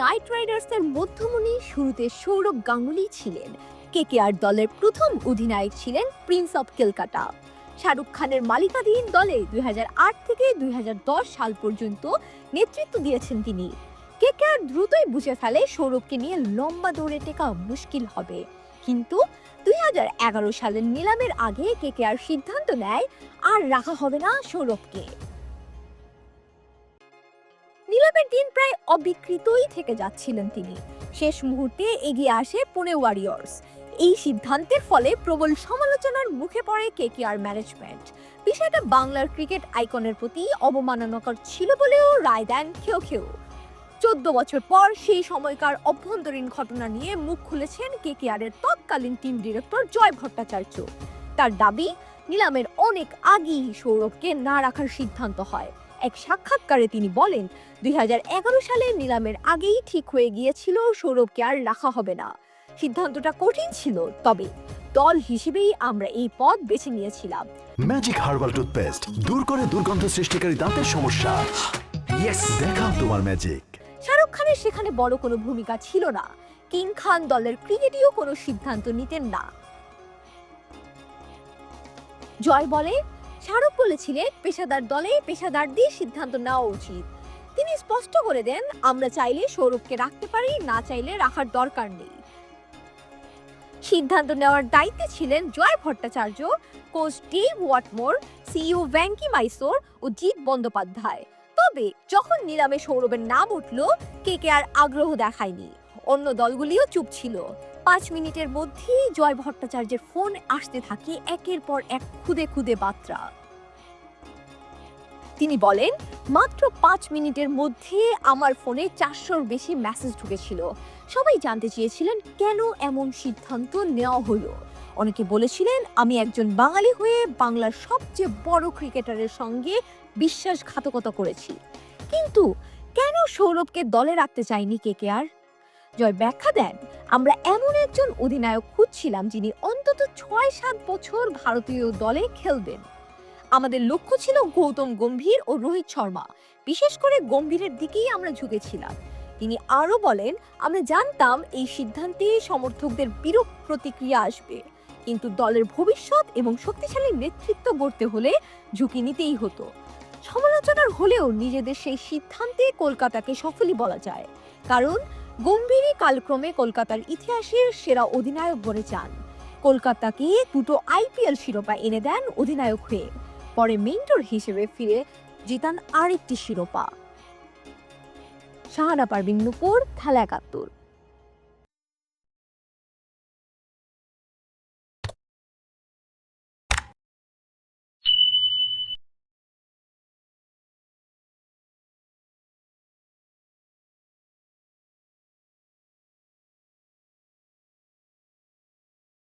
Night রাইডার্সের মধ্যমণি শুরুতে সৌরভ গাঙ্গুলি ছিলেন। কেকেআর দলের প্রথম অধিনায়ক ছিলেন প্রিন্স অফ কেলকাটা। শাহরুখ খানের মালিকাধীন দলে দুই থেকে দুই হাজার দশ সাল পর্যন্ত নেতৃত্ব দিয়েছেন তিনি। কেকেআর দ্রুতই বুঝে ফেলে সৌরভকে নিয়ে লম্বা দৌড়ে টেকা মুশকিল হবে। কিন্তু দুই হাজার এগারো সালের নিলামের আগে কেকেআর সিদ্ধান্ত নেয়, আর রাখা হবে না সৌরভকে। নিলামের দিন প্রায় অবিকৃতই থেকে যাচ্ছিলেন তিনি। শেষ মুহূর্তে এগিয়ে আসে পুনে ওয়ারিয়র্স এই সিদ্ধান্তের ফলে প্রবল সমালোচনার মুখে পড়ে কেকেআর ম্যানেজমেন্ট বিষয়টা বাংলার ক্রিকেট আইকনের প্রতি অবমাননাকর ছিল বলেও রায় দেন কেউ কেউ। চোদ্দ বছর পর সেই সময়কার অভ্যন্তরীণ ঘটনা নিয়ে মুখ খুলেছেন কেকেআর এর তৎকালীন টিম ডিরেক্টর জয় ভট্টাচার্য। তার দাবি, নিলামের অনেক আগেই সৌরভকে না রাখার সিদ্ধান্ত হয়। এক সাক্ষাৎকারে তিনি বলেন দুই সালে নিলামের আগেই ঠিক হয়ে গিয়েছিল সৌরভকে আর রাখা হবে না। সিদ্ধান্তটা কঠিন ছিল তবে দল হিসেবেই আমরা এই পথ বেছে নিয়েছিলাম। ম্যাজিক হার্বাল টুথপেস্ট দূর করে দুর্গন্ধ সৃষ্টিকারী দাঁতের সমস্যা। ইয়েস দেখাও তোমার ম্যাজিক শাহরুখ খানের সেখানে বড় কোনো ভূমিকা ছিল না। কিং খান দলের ক্রিকেটীয় কোনো সিদ্ধান্ত নিতেন না। জয় বলে শাহরুখ বলেছিলেন, পেশাদার দলে পেশাদারদের সিদ্ধান্ত নেওয়া উচিত। তিনি স্পষ্ট করে দেন, আমরা চাইলে সৌরভকে রাখতে পারি, না চাইলে রাখার দরকার নেই। সিদ্ধান্ত নেওয়ার দায়িত্বে ছিলেন Joy Bhattacharya, coach Dave Whatmore, CEO Venky Mysore ও জিৎ বন্দ্যোপাধ্যায়। তবে যখন নিলামে সৌরভের নাম উঠল, কে কে আর আগ্রহ দেখায়নি। অন্য দলগুলিও চুপ ছিল। পাঁচ মিনিটের মধ্যেই জয় ভট্টাচার্যের ফোন আসতে থাকে একের পর এক খুদে খুদে বার্তা। তিনি বলেন, মাত্র পাঁচ মিনিটের মধ্যে আমার ফোনে চারশোর বেশি মেসেজ ঢুকেছিল। সবাই জানতে চেয়েছিলেন কেন এমন সিদ্ধান্ত নেওয়া হলো। অনেকে বলেছিলেন, আমি একজন বাঙালি হয়ে বাংলার সবচেয়ে বড় ক্রিকেটারের সঙ্গে বিশ্বাসঘাতকতা করেছি। কিন্তু কেন সৌরভকে দলে রাখতে চাইনি কে কে আর? জয় ব্যাখ্যা দেন। আমরা এমন একজন অধিনায়ক খুঁজছিলাম যিনি অন্তত ছয় সাত বছর ভারতীয় দলে খেলবেন। আমাদের লক্ষ্য ছিল গৌতম গম্ভীর ও রোহিত শর্মা। বিশেষ করে গম্ভীরের দিকেই আমরা ঝুঁকেছিলাম। তিনি আরও বলেন, আমরা জানতাম এই সিদ্ধান্তে সমর্থকদের বিরূপ প্রতিক্রিয়া আসবে। কিন্তু দলের ভবিষ্যৎ এবং শক্তিশালী নেতৃত্ব গড়তে হলে ঝুঁকি নিতেই হতো। সমালোচনার হলেও নিজেদের সেই সিদ্ধান্তে কলকাতাকে সফলই বলা যায়। কারণ গম্ভীরই কালক্রমে কলকাতার ইতিহাসের সেরা অধিনায়ক গড়ে চান। কলকাতাকে দুটো আইপিএল শিরোপা এনে দেন অধিনায়ক হয়ে। পরে মেন্টর হিসেবে ফিরে জিতান আরেকটি শিরোপা। শাহানা পারবিন নুপুর, খেলা একাত্তর।